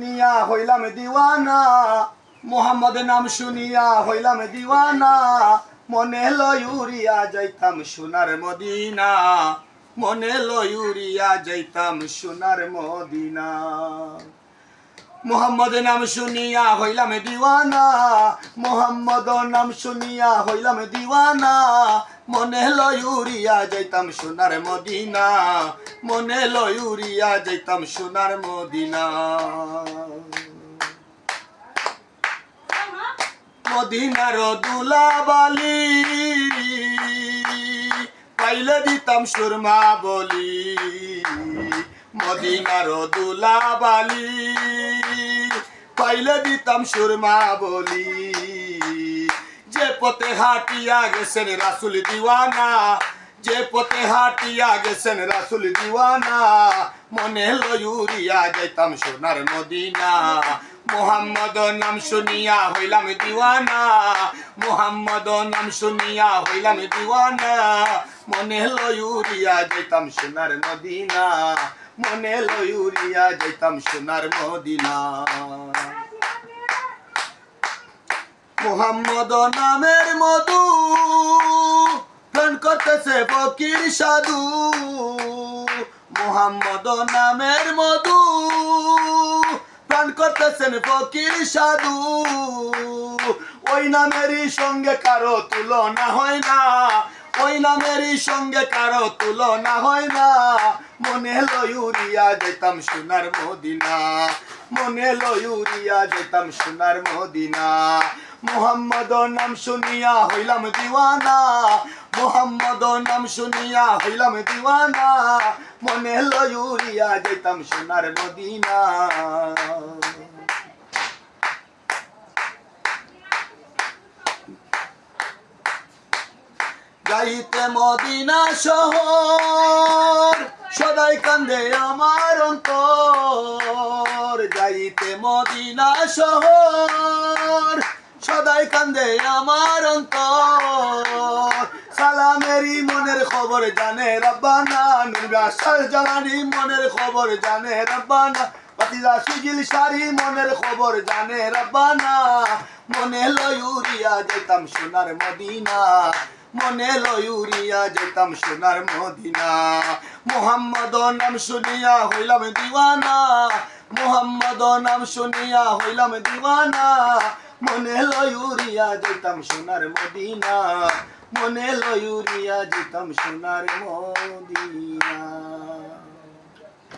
শুনিয়া হইলাম দিওয়ানা। মোহাম্মদ নাম শুনিয়া হইলাম দিওয়ানা। মনে লয়ুরিয়া যাইতাম সোনার মদিনা। মনে লয়ুরিয়া যাইতাম সোনার মদিনা। মোহাম্মদ নাম শুনিয়া হইলাম দিওয়ানা। মোহাম্মদ নাম শুনিয়া হইলাম দিওয়ানা। মনে লয়ুরিয়া যাইতাম সোনার মদিনা। মনে লয়ুরিয়া যাইতাম সোনার মদিনা। মদিনার দুলাবালি পাইলে দিতাম সুরমা বলি। মদিনার দুলাবালি পাইলে দিতাম সুরমা বলি। যে পথে হাটিয়া গেছেন রাসুল দিওয়ানা, যে পথে হাটিয়া গেছেন রাসুল দিওয়ানা, মনে লয়ুরিয়া যাইতাম সোনার মদিনা। মোহাম্মদ নাম শুনিয়া হইলাম দিওয়ানা মোহাম্মদ নাম শুনিয়া হইলাম দিওয়ানা। মনে লয়ুরিয়া যাইতাম সোনার মদিনা, মনে লয়ুরিয়া যাইতাম সোনার মদিনা। মোহাম্মদ নামের মধু প্রাণ করতেছে ফকির সাধু। মোহাম্মদ নামের মধু প্রাণ করতেছেন ফকির সাধু। ওই নামেরই সঙ্গে কারও তুলনা হয় না, ওই নামেরই সঙ্গে কারও তুলনা হয় না। মনে লয়ুরিয়া যেতাম সোনার মদিনা। মনে লয়ুরিয়া যেতাম সোনার মদিনা। মোহাম্মদ নাম শুনিয়া হইলাম দিওয়ানা। মোহাম্মদ নাম শুনিয়া হইলাম দিওয়ানা। মনে লয়ুরিয়া যেতাম সোনার মদিনা। যাইতে মদিনা শহর, সদাই কান্দে আমার অন্তর। যাইতে মদিনা শহর, সদাই কান্দে আমার অন্তর। সালামেরি মনের খবর জানে রব্বানা নির্বাসার জালানি মনের খবর জানে রব্বানা। পাতিলা সুজিল সারি মনের খবর জানে রব্বানা। মনে লয়ুরিয়া যেতাম সোনার মদিনা। মনে লয়ুরিয়া যেতাম সোনার মদিনা। মোহাম্মদ নাম শুনিয়া হইলাম দিওয়ানা। মোহাম্মদ নাম শুনিয়া হইলাম দিওয়ানা। মনে লয়ুরিয়া যেতাম সোনার মদিনা। মনে লয়ুরিয়া যেতাম সোনার মদিনা।